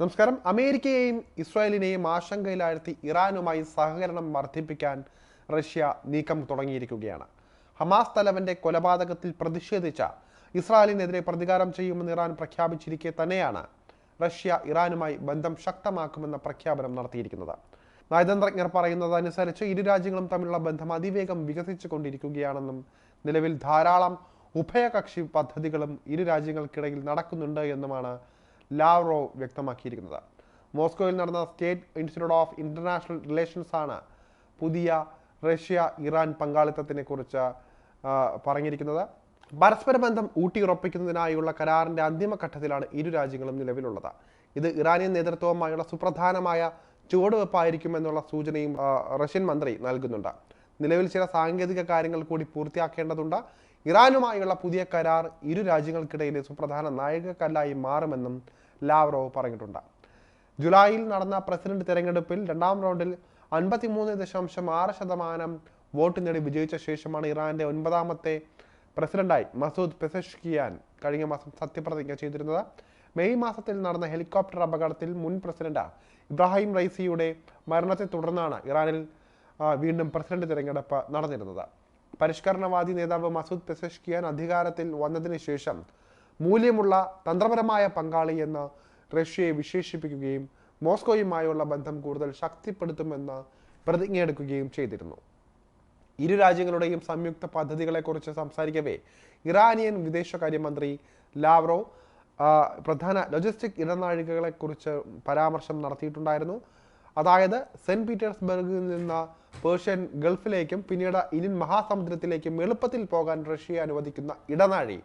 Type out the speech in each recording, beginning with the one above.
നമസ്കാരം. അമേരിക്കയെയും ഇസ്രായേലിനെയും ആശങ്കയിലാഴ്ത്തി ഇറാനുമായി സഹകരണം വർദ്ധിപ്പിക്കാൻ റഷ്യ നീക്കം തുടങ്ങിയിരിക്കുകയാണ്. ഹമാസ് തലവന്റെ കൊലപാതകത്തിൽ പ്രതിഷേധിച്ച ഇസ്രായേലിനെതിരെ പ്രതികാരം ചെയ്യുമെന്ന് ഇറാൻ പ്രഖ്യാപിച്ചിരിക്കെ തന്നെയാണ് റഷ്യ ഇറാനുമായി ബന്ധം ശക്തമാക്കുമെന്ന പ്രഖ്യാപനം നടത്തിയിരിക്കുന്നത്. നയതന്ത്രജ്ഞർ പറയുന്നതനുസരിച്ച് ഇരു രാജ്യങ്ങളും തമ്മിലുള്ള ബന്ധം അതിവേഗം വികസിച്ചു കൊണ്ടിരിക്കുകയാണെന്നും നിലവിൽ ധാരാളം ഉഭയകക്ഷി പദ്ധതികളും ഇരു രാജ്യങ്ങൾക്കിടയിൽ നടക്കുന്നുണ്ട് എന്നുമാണ് ലാവ്റോ വ്യക്തമാക്കിയിരിക്കുന്നത്. മോസ്കോയിൽ നടന്ന State Institute of International Relations ആണ് പുതിയ റഷ്യ ഇറാൻ പങ്കാളിത്തത്തിനെ കുറിച്ച് പറഞ്ഞിരിക്കുന്നത്. പരസ്പര ബന്ധം ഊട്ടിയുറപ്പിക്കുന്നതിനായുള്ള കരാറിന്റെ അന്തിമഘട്ടത്തിലാണ് ഇരു രാജ്യങ്ങളും നിലവിലുള്ളത്. ഇത് ഇറാനിയൻ നേതൃത്വവുമായുള്ള സുപ്രധാനമായ ചുവടുവെപ്പായിരിക്കുമെന്നുള്ള സൂചനയും റഷ്യൻ മന്ത്രി നൽകുന്നുണ്ട്. നിലവിൽ ചില സാങ്കേതിക കാര്യങ്ങൾ കൂടി പൂർത്തിയാക്കേണ്ടതുണ്ട്. ഇറാനുമായുള്ള പുതിയ കരാർ ഇരു രാജ്യങ്ങൾക്കിടയിലെ സുപ്രധാന നാഴികക്കല്ലായി മാറുമെന്നും ലാവ്റോവ് പറഞ്ഞിട്ടുണ്ട്. ജൂലൈയിൽ നടന്ന പ്രസിഡന്റ് തെരഞ്ഞെടുപ്പിൽ രണ്ടാം റൗണ്ടിൽ അൻപത്തിമൂന്ന് ദശാംശം ആറ് ശതമാനം വോട്ട് നേടി വിജയിച്ച ശേഷമാണ് ഇറാന്റെ ഒൻപതാമത്തെ പ്രസിഡന്റായി മസൂദ് പെസഷ്കിയാൻ കഴിഞ്ഞ മാസം സത്യപ്രതിജ്ഞ ചെയ്തിരുന്നത്. മെയ് മാസത്തിൽ നടന്ന ഹെലികോപ്റ്റർ അപകടത്തിൽ മുൻ പ്രസിഡന്റ് ഇബ്രാഹിം റൈസിയുടെ മരണത്തെ തുടർന്നാണ് ഇറാനിൽ വീണ്ടും പ്രസിഡന്റ് തിരഞ്ഞെടുപ്പ് നടന്നിരുന്നത്. പരിഷ്കരണവാദി നേതാവ് മസൂദ് പെസഷ്കിയാൻ അധികാരത്തിൽ വന്നതിന് ശേഷം മൂല്യമുള്ള തന്ത്രപരമായ പങ്കാളി എന്ന് റഷ്യയെ വിശേഷിപ്പിക്കുകയും മോസ്കോയുമായുള്ള ബന്ധം കൂടുതൽ ശക്തിപ്പെടുത്തുമെന്ന് പ്രതിജ്ഞയെടുക്കുകയും ചെയ്തിരുന്നു. ഇരു രാജ്യങ്ങളുടെയും സംയുക്ത പദ്ധതികളെക്കുറിച്ച് സംസാരിക്കവേ ഇറാനിയൻ വിദേശകാര്യമന്ത്രി ലാവ്റോ പ്രധാന ലോജിസ്റ്റിക് ഇടനാഴികകളെക്കുറിച്ച് പരാമർശം നടത്തിയിട്ടുണ്ടായിരുന്നു. അതായത് സെന്റ് പീറ്റേഴ്സ്ബർഗിൽ നിന്ന് പേർഷ്യൻ ഗൾഫിലേക്കും പിന്നീട് ഇന്ത്യൻ മഹാസമുദ്രത്തിലേക്കും എളുപ്പത്തിൽ പോകാൻ റഷ്യയെ അനുവദിക്കുന്ന ഇടനാഴി.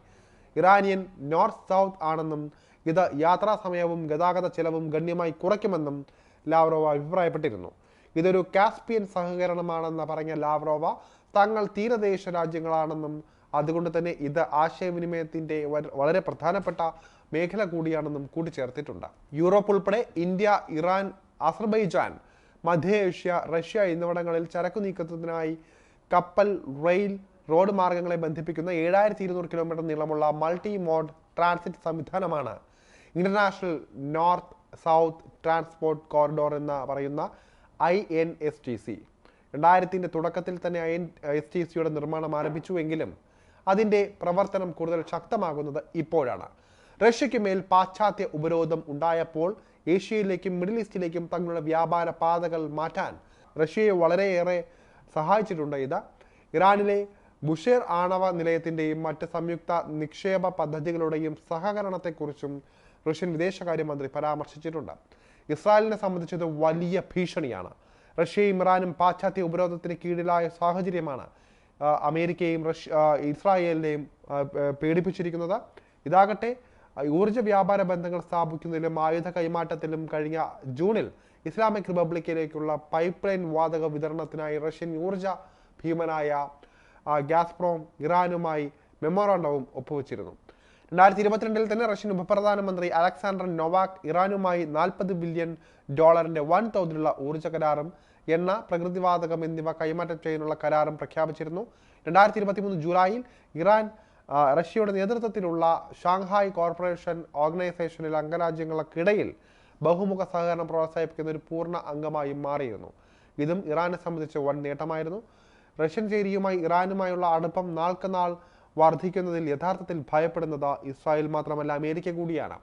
ഇറാനിയൻ നോർത്ത് സൗത്ത് ആണെന്നും ഇത് യാത്രാ സമയവും ഗതാഗത ചെലവും ഗണ്യമായി കുറയ്ക്കുമെന്നും ലാവ്റോവ അഭിപ്രായപ്പെട്ടിരുന്നു. ഇതൊരു കാസ്പിയൻ സഹകരണമാണെന്ന് പറഞ്ഞ ലാവ്റോവ തങ്ങൾ തീരദേശ രാജ്യങ്ങളാണെന്നും അതുകൊണ്ട് തന്നെ ഇത് ആശയവിനിമയത്തിന്റെ വര- വളരെ പ്രധാനപ്പെട്ട മേഖല കൂടിയാണെന്നും കൂട്ടിച്ചേർത്തിട്ടുണ്ട്. യൂറോപ്പ് ഉൾപ്പെടെ ഇന്ത്യ ഇറാൻ അസർബൈജാൻ മധ്യേഷ്യ റഷ്യ എന്നിവിടങ്ങളിൽ ചരക്കു നീക്കത്തിനായി കപ്പൽ റെയിൽ റോഡ് മാർഗങ്ങളെ ബന്ധിപ്പിക്കുന്ന ഏഴായിരത്തി ഇരുന്നൂറ് കിലോമീറ്റർ നീളമുള്ള മൾട്ടി മോഡ് ട്രാൻസിറ്റ് സംവിധാനമാണ്. International North South Transport Corridor എന്ന് പറയുന്ന I N S T C. രണ്ടായിരത്തിന്റെ തുടക്കത്തിൽ തന്നെ ഐ എൻ എസ് ടി സിയുടെ നിർമ്മാണം ആരംഭിച്ചുവെങ്കിലും അതിന്റെ പ്രവർത്തനം കൂടുതൽ ശക്തമാകുന്നത് ഇപ്പോഴാണ്. റഷ്യയ്ക്ക് മേൽ പാശ്ചാത്യ ഉപരോധം ഉണ്ടായപ്പോൾ ഏഷ്യയിലേക്കും മിഡിൽ ഈസ്റ്റിലേക്കും തങ്ങളുടെ വ്യാപാര പാതകൾ മാറ്റാൻ റഷ്യയെ വളരെയേറെ സഹായിച്ചിട്ടുണ്ട്. ഇത് ഇറാനിലെ ബുഷേർ ആണവ നിലയത്തിന്റെയും മറ്റ് സംയുക്ത നിക്ഷേപ പദ്ധതികളുടെയും സഹകരണത്തെക്കുറിച്ചും റഷ്യൻ വിദേശകാര്യമന്ത്രി പരാമർശിച്ചിട്ടുണ്ട്. ഇസ്രായേലിനെ സംബന്ധിച്ചത് വലിയ ഭീഷണിയാണ്. റഷ്യയും ഇറാനും പാശ്ചാത്യ ഉപരോധത്തിന് കീഴിലായ സാഹചര്യമാണ് അമേരിക്കയും റഷ്യ ഇസ്രായേലിനെയും പേടിപ്പിച്ചിരിക്കുന്നത്. ഇതാകട്ടെ ഊർജ വ്യാപാര ബന്ധങ്ങൾ സ്ഥാപിക്കുന്നതിലും ആയുധ കൈമാറ്റത്തിലും കഴിഞ്ഞ ജൂണിൽ ഇസ്ലാമിക് റിപ്പബ്ലിക്കിലേക്കുള്ള പൈപ്പ് ലൈൻ വാതക വിതരണത്തിനായി റഷ്യൻ ഊർജ ഭീമനായ ഗ്യാസ്പ്രോം ഇറാനുമായി മെമ്മോറാണ്ടവും ഒപ്പുവെച്ചിരുന്നു. രണ്ടായിരത്തി ഇരുപത്തിരണ്ടിൽ തന്നെ റഷ്യൻ ഉപപ്രധാനമന്ത്രി അലക്സാണ്ടർ നൊവാക് ഇറാനുമായി നാൽപ്പത് ബില്യൺ ഡോളറിന്റെ വൻ തോതിലുള്ള ഊർജ കരാറും എണ്ണ പ്രകൃതിവാതകം എന്നിവ കൈമാറ്റം ചെയ്യാനുള്ള കരാറും പ്രഖ്യാപിച്ചിരുന്നു. രണ്ടായിരത്തി ഇരുപത്തിമൂന്ന് ജൂലൈയിൽ ഇറാൻ റഷ്യയുടെ നേതൃത്വത്തിലുള്ള ഷാങ്ഹായ് കോർപ്പറേഷൻ ഓർഗനൈസേഷനിൽ അംഗരാജ്യങ്ങൾക്കിടയിൽ ബഹുമുഖ സഹകരണം പ്രോത്സാഹിപ്പിക്കുന്ന ഒരു പൂർണ അംഗമായി മാറിയിരുന്നു. ഇതും ഇറാനെ സംബന്ധിച്ച് വൻ നേട്ടമായിരുന്നു. റഷ്യൻ ചേരിയുമായി ഇറാനുമായുള്ള അടുപ്പം നാൾക്കുനാൾ വർദ്ധിക്കുന്നതിൽ യഥാർത്ഥത്തിൽ ഭയപ്പെടുന്നത് ഇസ്രായേൽ മാത്രമല്ല അമേരിക്ക കൂടിയാണ്.